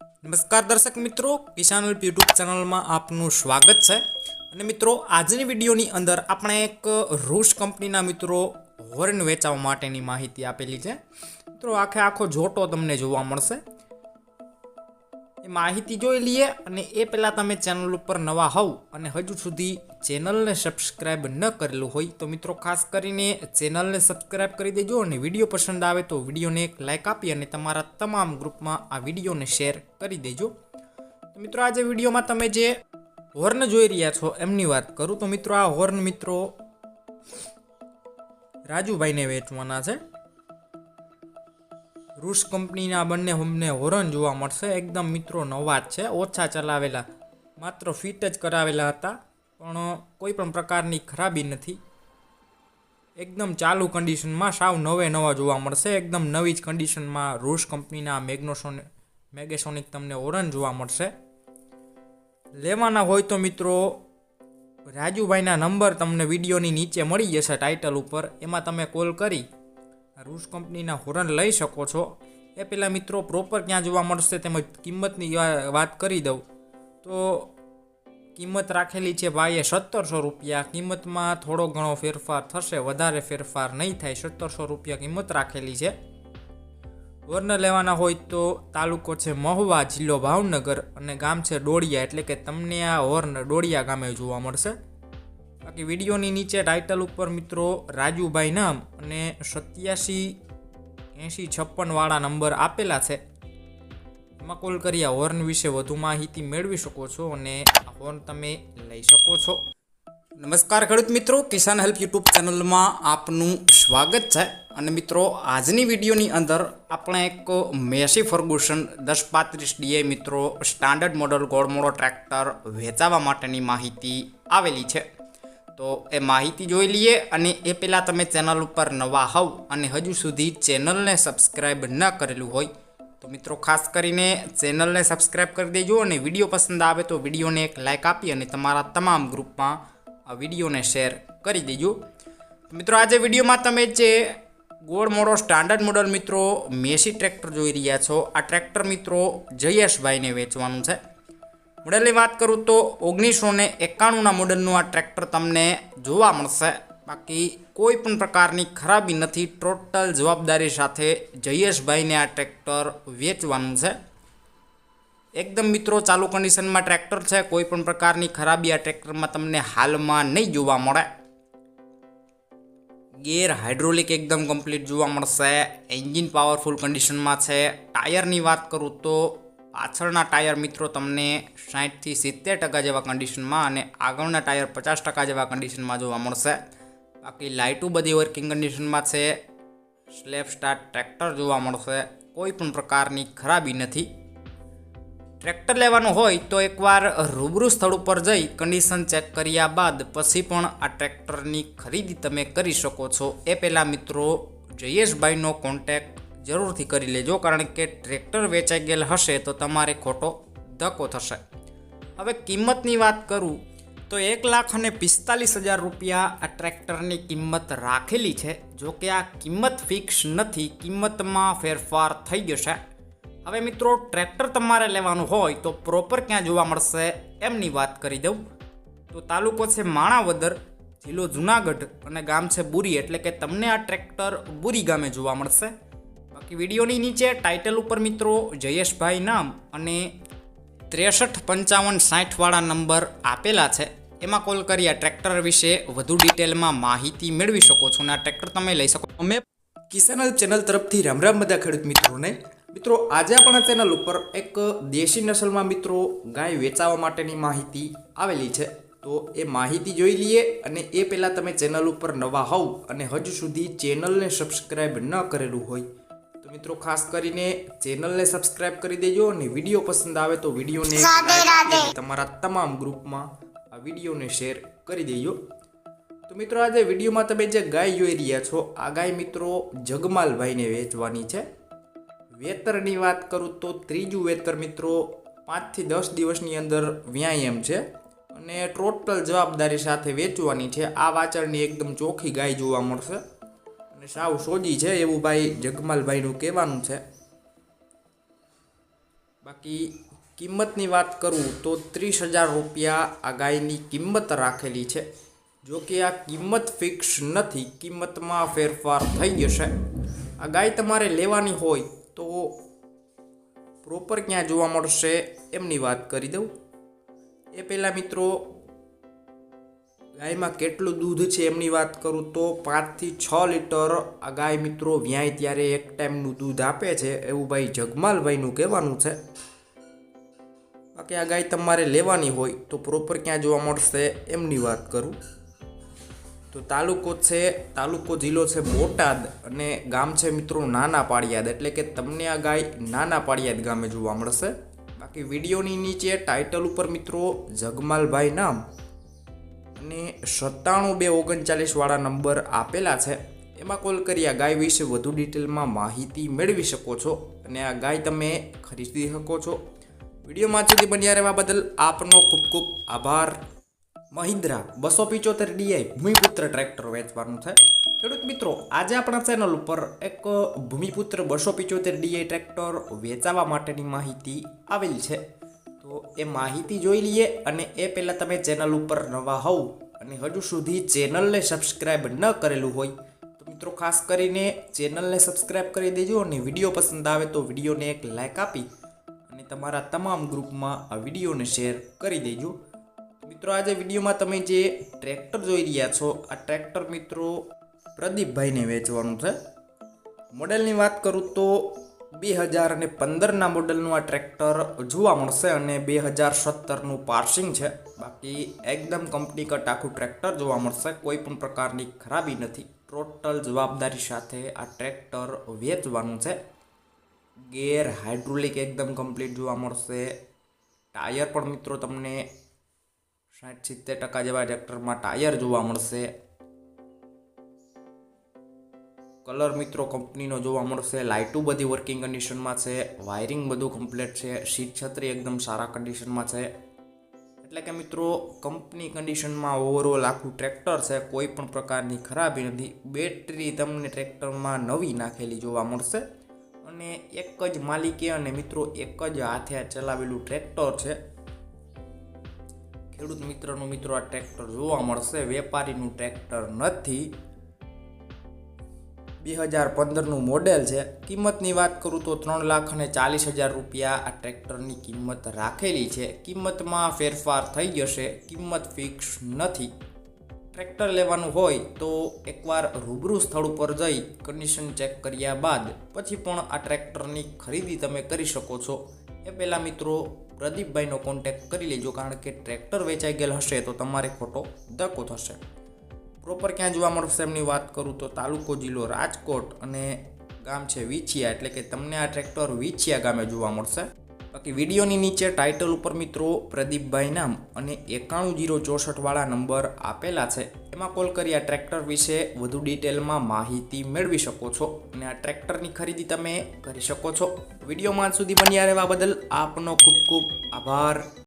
નમસ્કાર દર્શક મિત્રો, કિસાન હેલ્પ યુટ્યુબ ચેનલમાં આપનું સ્વાગત છે. અને મિત્રો, આજની વિડીયોની અંદર આપણે એક રૂસ કંપનીના મિત્રો હોર્ન વેચાવા માટેની માહિતી આપેલી છે. મિત્રો, આખે આખો જોટો તમને જોવા મળશે. એ માહિતી જોઈ લઈએ અને એ પહેલાં તમે ચેનલ ઉપર નવા હોવ અને હજુ સુધી ચેનલને સબસ્ક્રાઈબ ન કરેલું હોય તો મિત્રો ખાસ કરીને ચેનલને સબસ્ક્રાઈબ કરી દેજો અને વીડિયો પસંદ આવે તો વિડીયોને એક લાઇક આપી અને તમારા તમામ ગ્રુપમાં આ વિડીયોને શેર કરી દેજો. મિત્રો આજે વિડીયોમાં તમે જે હોર્ન જોઈ રહ્યા છો એમની વાત કરું. તો મિત્રો આ હોર્ન મિત્રો રાજુભાઈને વેચવાના છે. રૂસ કંપનીના બંને અમને હોરન જોવા મળશે. એકદમ મિત્રો, નવા જ છે. ઓછા ચલાવેલા, માત્ર ફિટ જ કરાવેલા હતા, પણ કોઈ પણ પ્રકારની ખરાબી નથી. એકદમ ચાલુ કન્ડિશનમાં સાવ નવે નવા જોવા મળશે. એકદમ નવી જ કન્ડિશનમાં રૂસ કંપનીના મેગ્નોસોન, મેગેસોનિક તમને ઓરન જોવા મળશે. લેવાના હોય તો મિત્રો, રાજુભાઈના નંબર તમને વિડીયોની નીચે મળી જશે ટાઇટલ ઉપર. એમાં તમે કોલ કરી રૂસ કંપનીના હોરન લઈ શકો છો. એ પહેલાં મિત્રો પ્રોપર ક્યાં જોવા મળશે તેમજ કિંમતની વાત કરી દઉં. તો કિંમત રાખેલી છે ભાઈએ સત્તરસો રૂપિયા. કિંમતમાં થોડો ઘણો ફેરફાર થશે, વધારે ફેરફાર નહીં થાય. સત્તરસો રૂપિયા કિંમત રાખેલી છે. હોર્ન લેવાના હોય તો તાલુકો છે મહુવા, જિલ્લો ભાવનગર અને ગામ છે ડોળિયા. એટલે કે તમને આ હોર્ન ડોળિયા ગામે જોવા મળશે. બાકી વિડીયોની નીચે ટાઇટલ ઉપર મિત્રો રાજુભાઈ નામ અને સત્યાસી એંશી છપ્પનવાળા નંબર આપેલા છે. એમાં કોલ કરી આ હોર્ન વિશે વધુ માહિતી મેળવી શકો છો અને આ હોર્ન તમે લઈ શકો છો. નમસ્કાર ખેડૂત મિત્રો, કિસાન હેલ્પ યુટ્યુબ ચેનલમાં આપનું સ્વાગત છે. અને મિત્રો, આજની વિડીયોની અંદર આપણે એક મેસી ફર્ગુસન દસ પાંત્રીસ ડીએ મિત્રો સ્ટાન્ડર્ડ મોડલ ગોળમોળો ટ્રેક્ટર વેચાવા માટેની માહિતી આવેલી છે. તો એ માહિતી જોઈ લઈએ અને એ પહેલાં તમે ચેનલ ઉપર નવા હોવ અને હજુ સુધી ચેનલને સબસ્ક્રાઈબ ન કરેલું હોય, તો મિત્રો ખાસ કરીને ચેનલને સબસ્ક્રાઈબ કરી દેજો અને વીડિયો પસંદ આવે તો વિડીયોને એક લાઇક આપી અને તમારા તમામ ગ્રુપમાં આ વિડીયોને શેર કરી દેજો. મિત્રો આજે વિડીયોમાં તમે જે ગોળ મોડો સ્ટાન્ડર્ડ મોડલ મિત્રો મેસી ટ્રેક્ટર જોઈ રહ્યા છો. આ ટ્રેક્ટર મિત્રો જયેશભાઈને વેચવાનું છે. મોડલની વાત કરું તો ઓગણીસો ને એકાણુંના મોડલનું આ ટ્રેક્ટર તમને જોવા મળશે. બાકી કોઈ પણ પ્રકારની ખરાબી નથી, ટોટલ જવાબદારી સાથે જયેશભાઈને આ ટ્રેક્ટર વેચવાનું છે. એકદમ મિત્રો, ચાલુ કન્ડિશનમાં ટ્રેક્ટર છે, કોઈ પણ પ્રકારની ખરાબી આ ટ્રેક્ટરમાં તમને હાલમાં નહીં જોવા મળે. ગેર હાઇડ્રોલિક એકદમ કમ્પ્લીટ જોવા મળશે. એન્જિન પાવરફુલ કન્ડિશનમાં છે. ટાયરની વાત કરું તો પાછળના ટાયર મિત્રો તમને સાઠથી સિત્તેર ટકા જેવા કન્ડિશનમાં અને આગળના ટાયર પચાસ ટકા જેવા કન્ડિશનમાં જોવા મળશે. બાકી લાઇટું બધી વર્કિંગ કન્ડિશનમાં છે. સ્લેબ સ્ટાર્ટ ટ્રેક્ટર જોવા મળશે. કોઈ પણ પ્રકારની ખરાબી નથી. ટ્રેક્ટર લેવાનું હોય તો એકવાર રૂબરૂ સ્થળ ઉપર જઈ કન્ડિશન ચેક કર્યા બાદ પછી પણ આ ટ્રેક્ટરની ખરીદી તમે કરી શકો છો. એ પહેલાં મિત્રો જયેશભાઈનો કોન્ટેક્ટ જરૂરથી કરી લેજો, કારણ કે ટ્રેક્ટર વેચાઈ ગયેલ હશે તો તમારે ખોટો ધક્કો થશે. હવે કિંમતની વાત કરું, તો એક લાખ અને પિસ્તાલીસ હજાર રૂપિયા આ ટ્રેક્ટરની કિંમત રાખેલી છે. જો કે આ કિંમત ફિક્સ નથી, કિંમતમાં ફેરફાર થઈ જશે. હવે મિત્રો, ટ્રેક્ટર તમારે લેવાનું હોય તો પ્રોપર ક્યાં જોવા મળશે એમની વાત કરી દઉં. તો તાલુકો છે માણાવદર, જિલ્લો જુનાગઢ અને ગામ છે બુરી, એટલે કે તમને આ ટ્રેક્ટર બુરી ગામે જોવા મળશે. વિડીયોની નીચે ટાઇટલ ઉપર મિત્રો જયેશભાઈ નામ અને ત્રેસઠ પંચાવન સાઠવાળા નંબર આપેલા છે. એમાં કોલ કરી આ ટ્રેક્ટર વિશે વધુ ડિટેલમાં માહિતી મેળવી શકો છો અને આ ટ્રેક્ટર તમે લઈ શકો અમે કિસાન ચેનલ તરફથી રામ રામ બધા ખેડૂત મિત્રોને, મિત્રો આજે આપણા ચેનલ ઉપર એક દેશી નસલમાં મિત્રો ગાય વેચાવા માટેની માહિતી આવેલી છે. તો એ માહિતી જોઈ લઈએ અને એ પહેલાં તમે ચેનલ ઉપર નવા હોવ અને હજુ સુધી ચેનલને સબસ્ક્રાઈબ ન કરેલું હોય મિત્રો ખાસ કરીને ચેનલને સબસ્ક્રાઇબ કરી દેજો અને વીડિયો પસંદ આવે તો વિડીયોને તમારા તમામ ગ્રુપમાં આ વિડીયોને શેર કરી દેજો. તો મિત્રો આજે વિડીયોમાં તમે જે ગાય જોઈ રહ્યા છો આ ગાય મિત્રો જગમાલભાઈને વેચવાની છે. વેતરની વાત કરું તો ત્રીજું વેતર મિત્રો પાંચથી દસ દિવસની અંદર વ્યાયામ છે અને ટોટલ જવાબદારી સાથે વેચવાની છે. આ વાચળની એકદમ ચોખ્ખી ગાય જોવા મળશે. અને સાવ સોજી છે એવું ભાઈ જગમાલભાઈનું કહેવાનું છે. બાકી કિંમતની વાત કરું તો ત્રીસ હજાર રૂપિયા આ ગાયની કિંમત રાખેલી છે. જો કે આ કિંમત ફિક્સ નથી, કિંમતમાં ફેરફાર થઈ જશે. આ ગાય તમારે લેવાની હોય તો પ્રોપર ક્યાં જોવા મળશે એમની વાત કરી દઉં. એ પહેલાં મિત્રો ગાયમાં કેટલું દૂધ છે એમની વાત કરું તો પાંચથી છ લીટર ગાય મિત્રો વ્યાય ત્યારે એક ટાઈમનું દૂધ આપે છે. એવું ભાઈ જગમાલભાઈનું કહેવાનું છે. બાકી આ ગાય તમારે લેવાની હોય તો પ્રોપર ક્યાં જોવા મળશે એમની વાત કરું. તો તાલુકો છે, તાલુકો જિલ્લો છે બોટાદ અને ગામ છે મિત્રો નાના પાળિયાદ એટલે કે તમને આ ગાય નાના પાળિયાદ ગામે જોવા મળશે. બાકી વિડીયોની નીચે ટાઇટલ ઉપર મિત્રો જગમાલભાઈ નામ. અને સત્તાણું બે ઓગણચાલીસવાળા નંબર આપેલા છે. એમાં કોલ કરી આ ગાય વિશે વધુ ડિટેલમાં માહિતી મેળવી શકો છો અને આ ગાય તમે ખરીદી શકો છો. વિડીયોમાં સુધી બન્યા રહેવા બદલ આપનો ખૂબ ખૂબ આભાર. મહિન્દ્રા બસો પિચોતેર ડીઆઈ ભૂમિપુત્ર ટ્રેક્ટર વેચવાનું છે. ખેડૂત મિત્રો, આજે આપણા ચેનલ ઉપર એક ભૂમિપુત્ર બસો પિચોતેર ડીઆઈ ટ્રેક્ટર વેચાવા માટેની માહિતી આવેલ છે. તો એ માહિતી જોઈ લઈએ અને એ પહેલાં તમે ચેનલ ઉપર નવા હોવ અને હજુ સુધી ચેનલને સબસ્ક્રાઈબ ન કરેલું હોય, તો મિત્રો ખાસ કરીને ચેનલને સબસ્ક્રાઈબ કરી દેજો અને વીડિયો પસંદ આવે તો વિડીયોને એક લાઇક આપી અને તમારા તમામ ગ્રુપમાં આ વિડીયોને શેર કરી દેજો. મિત્રો આજે વિડીયોમાં તમે જે ટ્રેક્ટર જોઈ રહ્યા છો, આ ટ્રેક્ટર મિત્રો પ્રદીપભાઈને વેચવાનું છે. મોડેલની વાત કરું તો બે હજાર અને પંદરના મોડલનું આ ટ્રેક્ટર જોવા મળશે અને બે હજાર સત્તરનું પાર્સિંગ છે. બાકી એકદમ કંપની કટ આખું ટ્રેક્ટર જોવા મળશે, કોઈ પણ પ્રકારની ખરાબી નથી. ટોટલ જવાબદારી સાથે આ ટ્રેક્ટર વેચવાનું છે. ગેર હાઇડ્રોલિક એકદમ કમ્પ્લીટ જોવા મળશે. ટાયર પણ મિત્રો તમને સાઠ સિત્તેર ટકા જેવા ટ્રેક્ટરમાં ટાયર જોવા મળશે. કલર મિત્રો કંપનીનો જોવા મળશે, લાઇટો બધી વર્કિંગ કન્ડિશનમાં છે વાયરિંગ બધું કમ્પ્લીટ છે સીટ છત્રી એકદમ સારા કન્ડિશનમાં છે. એટલે કે મિત્રો, કંપની કન્ડિશનમાં ઓવરઓલ આખું ટ્રેક્ટર છે, કોઈ પણ પ્રકારની ખરાબી નથી. બેટરી તમને ટ્રેક્ટરમાં નવી નાખેલી જોવા મળશે. અને એક જ માલિકે અને મિત્રો એક જ હાથે ચલાવેલું ટ્રેક્ટર છે. ખેડૂત મિત્રનું મિત્રો આ ટ્રેક્ટર જોવા મળશે. વેપારીનું ટ્રેક્ટર નથી. બે હજાર પંદરનું મોડેલ છે. કિંમતની વાત કરું તો ત્રણ લાખ અને ચાલીસ હજાર રૂપિયા આ ટ્રેક્ટરની કિંમત રાખેલી છે. કિંમતમાં ફેરફાર થઈ જશે. કિંમત ફિક્સ નથી. ટ્રેક્ટર લેવાનું હોય તો એકવાર રૂબરૂ સ્થળ ઉપર જઈ કન્ડિશન ચેક કર્યા બાદ પછી પણ આ ટ્રેક્ટરની ખરીદી તમે કરી શકો છો. એ પહેલાં મિત્રો પ્રદીપભાઈનો કોન્ટેક્ટ કરી લેજો કારણ કે ટ્રેક્ટર વેચાઈ ગયેલ હશે તો તમારે ખોટો ધક્કો થશે. પ્રોપર ક્યાં જોવા મળશે એમની વાત કરું તો તાલુકો જિલ્લો રાજકોટ અને ગામ છે વિછિયા. એટલે કે તમને આ ટ્રેક્ટર વિછિયા ગામે જોવા મળશે. બાકી વિડીયોની નીચે ટાઇટલ ઉપર મિત્રો પ્રદીપભાઈ નામ અને એકાણું જીરો ચોસઠવાળા નંબર આપેલા છે. એમાં કોલ કરી આ ટ્રેક્ટર વિશે વધુ ડિટેલમાં માહિતી મેળવી શકો છો અને આ ટ્રેક્ટરની ખરીદી તમે કરી શકો છો. વિડીયોમાં સુધી બન્યા રહેવા બદલ આપનો ખૂબ ખૂબ આભાર.